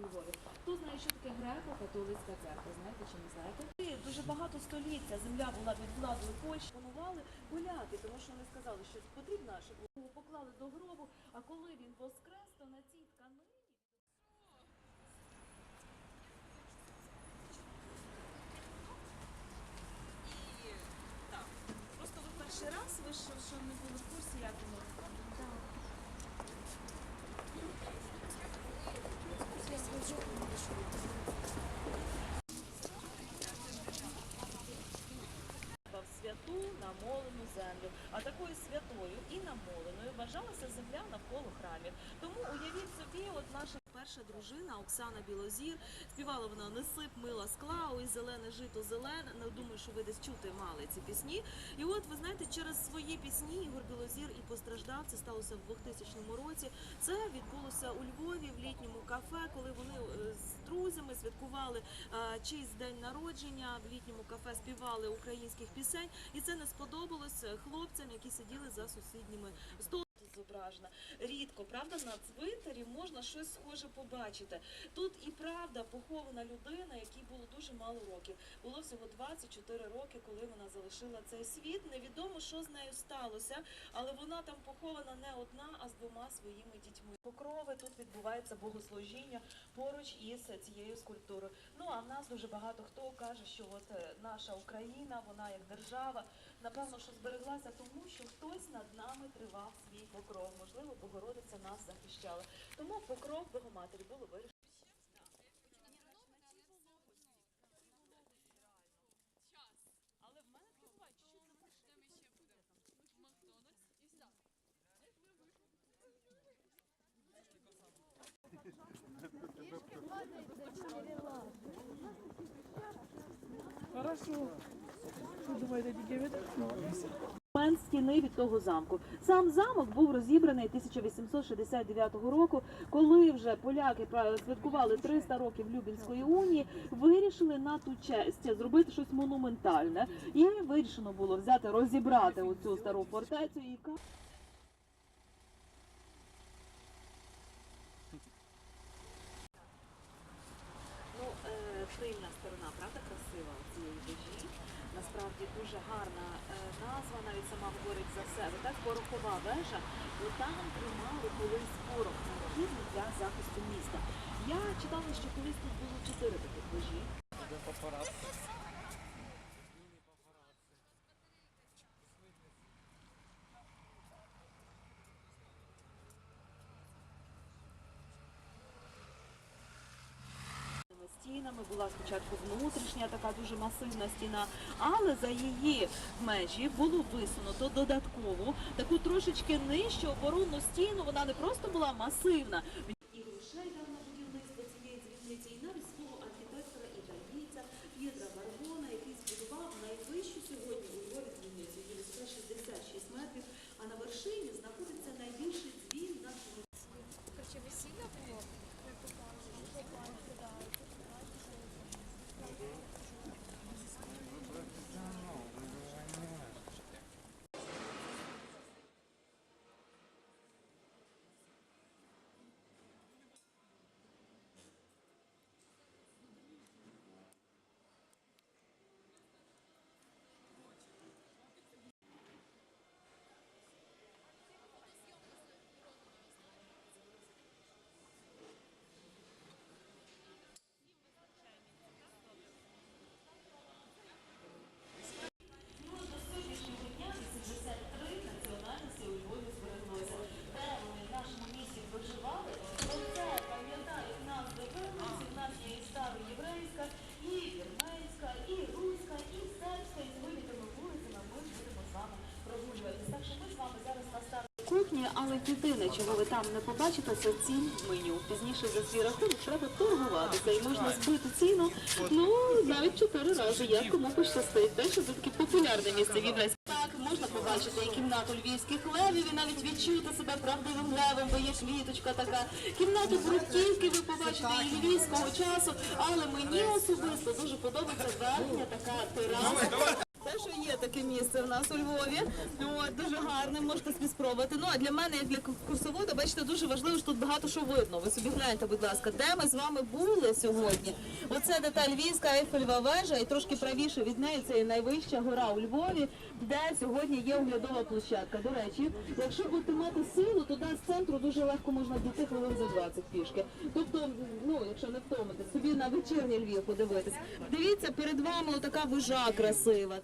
Львові. Хто знає, що таке греко-католицька церква? Знаєте чи не знаєте? Дуже багато століття земля була під владою Польщі. Панували поляки, тому що вони сказали, що потрібно, щоб його поклали до гробу. А коли він воскрес, то на цій тканині. Так, просто ви перший раз ви що, що не були в курсі, як воно. в святу намолену землю. А такою святою і намоленою вважалася земля навколо храмів. Тому уявіть собі, от наша перша дружина Оксана Білозір співала вона не сип мила скла, ой зелене жито зелене. Не думаю, що ви десь чути мали ці пісні. І от ви знаєте, через свої пісні Ігор Білозір і постраждав. Це сталося в 2000 році. Це відбулося у Львові в літньому кафе, коли вони е, з друзями святкували чийсь день народження в літньому кафе, співали українських пісень, і це не сподобалось е, хлопцям, які сиділи за сусідніми столами. Зображена рідко, правда, на цвинтарі можна щось схоже побачити. Тут і правда похована людина, якій було дуже мало років. Було всього 24 роки, коли вона залишила цей світ. Невідомо, що з нею сталося, але вона там похована не одна, а з двома своїми дітьми. Покрови тут відбувається богослужіння поруч із цією скульптурою. Ну а в нас дуже багато хто каже, що от е, наша Україна, вона як держава, напевно, що збереглася тому, що хтось над нами тривав свій покров. Можливо, Богородиця нас захищала. Тому покров Богоматері було вирішено. Але в мене таке буває, чуть-чуть Мен стіни від того замку. Сам замок був розібраний 1869 року, коли вже поляки святкували 300 років Любінської унії, вирішили на ту честь зробити щось монументальне. І вирішено було взяти розібрати оцю стару фортецю і тильна сторона, правда, красива цієї вежі. Насправді дуже гарна е, назва, навіть сама говорить за себе. Так, порохова вежа, бо там тримали колись порох необхідний для захисту міста. Я читала, що колись тут було чотири таких вежі. Стінами була спочатку внутрішня така дуже масивна стіна, але за її межі було висунуто додаткову таку трошечки нижчу оборонну стіну. Вона не просто була масивна. І грошей дав на будівництво цієї дзвіниці, і навіть свого архітектора італійця П'єтра Барбона, який збудував найвищу сьогодні у Львові дзвіницю. Її висота 66 метрів, а на вершині знаходиться найбільший дзвін на Короче, весілля було. Не покажу. Ну, до сьогоднішнього дня 83 національності у Львові збереглося. Де вони в нашому місті проживали, то це пам'ятають нас дивилися. В нас є і староєврейська, і вірменська, і руська, і сербська, і сьогодні тими вулицями ми будемо з вами прогулюватися. Так що ми з вами зараз на старій кухні, але єдине, чого ви там не побачите, це цін меню. Пізніше за свій рахунок треба торгуватися і можна збити ціну, ну, навіть чотири рази, як кому пощастить. Те, що це таке популярне місце в Єврейській. Так, можна побачити. і кімнату львівських левів, і навіть відчути себе правдивим левом, бо є ж літочка така. Кімнату бруківки ви побачите і львівського часу, але мені особисто дуже подобається верхня така тераса. Те, що є таке місце в нас у Львові, от, дуже гарне, можете собі спробувати. Ну а для мене, як для курсовода, бачите, дуже важливо, що тут багато що видно. Ви собі гляньте, будь ласка, де ми з вами були сьогодні. Оце деталь Львівська Ейфелева вежа, і трошки правіше від неї це і найвища гора у Львові, де сьогодні є оглядова площадка. До речі, якщо будете мати силу, то з центру дуже легко можна дійти хвилин за 20 пішки. Тобто, ну якщо не втомитись, собі на вечірній Львів подивитись. Дивіться, перед вами така вежа красива.